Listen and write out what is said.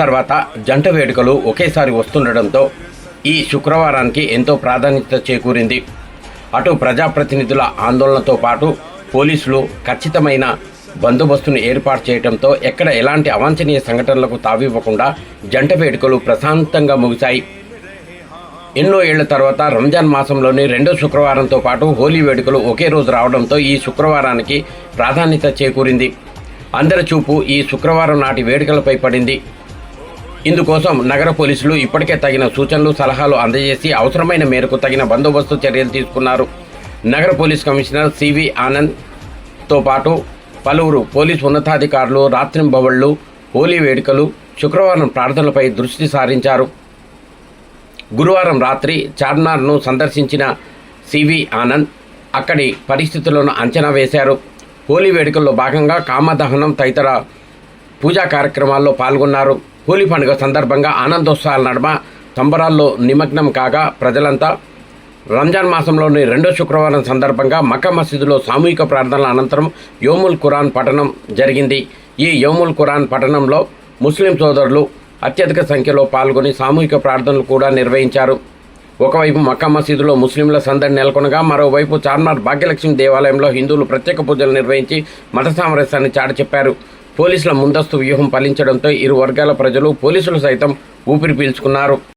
తర్వాత జంట వేడుకలు ఒకేసారి వస్తుండడంతో ఈ శుక్రవారానికి ఎంతో ప్రాధాన్యత చేకూరింది. అటు ప్రజాప్రతినిధుల ఆందోళనతో పాటు పోలీసులు ఖచ్చితమైన బందోబస్తును ఏర్పాటు చేయడంతో ఎక్కడ ఎలాంటి అవాంఛనీయ సంఘటనలకు తావివ్వకుండా జంట వేడుకలు ప్రశాంతంగా ముగిశాయి. ఎన్నో ఏళ్ళ తర్వాత రంజాన్ మాసంలోని రెండో శుక్రవారంతో పాటు హోలీ వేడుకలు ఒకే రోజు రావడంతో ఈ శుక్రవారానికి ప్రాధాన్యత చేకూరింది. అందరి చూపు ఈ శుక్రవారం నాటి వేడుకలపై పడింది. ఇందుకోసం నగర పోలీసులు ఇప్పటికే తగిన సూచనలు సలహాలు అందజేసి అవసరమైన మేరకు తగిన బందోబస్తు చర్యలు తీసుకున్నారు. నగర పోలీస్ కమిషనర్ సివి ఆనంద్తో పాటు పలువురు పోలీసు ఉన్నతాధికారులు రాత్రింబవళ్ళు హోలీ వేడుకలు శుక్రవారం ప్రార్థనలపై దృష్టి సారించారు. గురువారం రాత్రి చార్మినార్ను సందర్శించిన సివి ఆనంద్ అక్కడి పరిస్థితులను అంచనా వేశారు. హోలీ వేడుకల్లో భాగంగా కామదహనం తదితర పూజా కార్యక్రమాల్లో పాల్గొన్నారు. హోలీ పండుగ సందర్భంగా ఆనందోత్సవాల నడుమ సంబరాల్లో నిమగ్నం కాగా ప్రజలంతా రంజాన్ మాసంలోని రెండో శుక్రవారం సందర్భంగా మక్కా మసీదులో సామూహిక ప్రార్థనల అనంతరం యోముల్ ఖురాన్ పఠనం జరిగింది. ఈ యోముల్ ఖురాన్ పఠనంలో ముస్లిం సోదరులు అత్యధిక సంఖ్యలో పాల్గొని సామూహిక ప్రార్థనలు కూడా నిర్వహించారు. ఒకవైపు మక్కా మసీదులో ముస్లింల సందడి నెలకొనగా మరోవైపు చార్మినార్ భాగ్యలక్ష్మి దేవాలయంలో హిందువులు ప్రత్యేక పూజలు నిర్వహించి మత సామరస్యాన్ని చాటి చెప్పారు పోలీసుల ముందస్తు వ్యూహం ఫలించడంతో ఇరు వర్గాల ప్రజలు పోలీసులు సైతం ఊపిరి పీల్చుకున్నారు.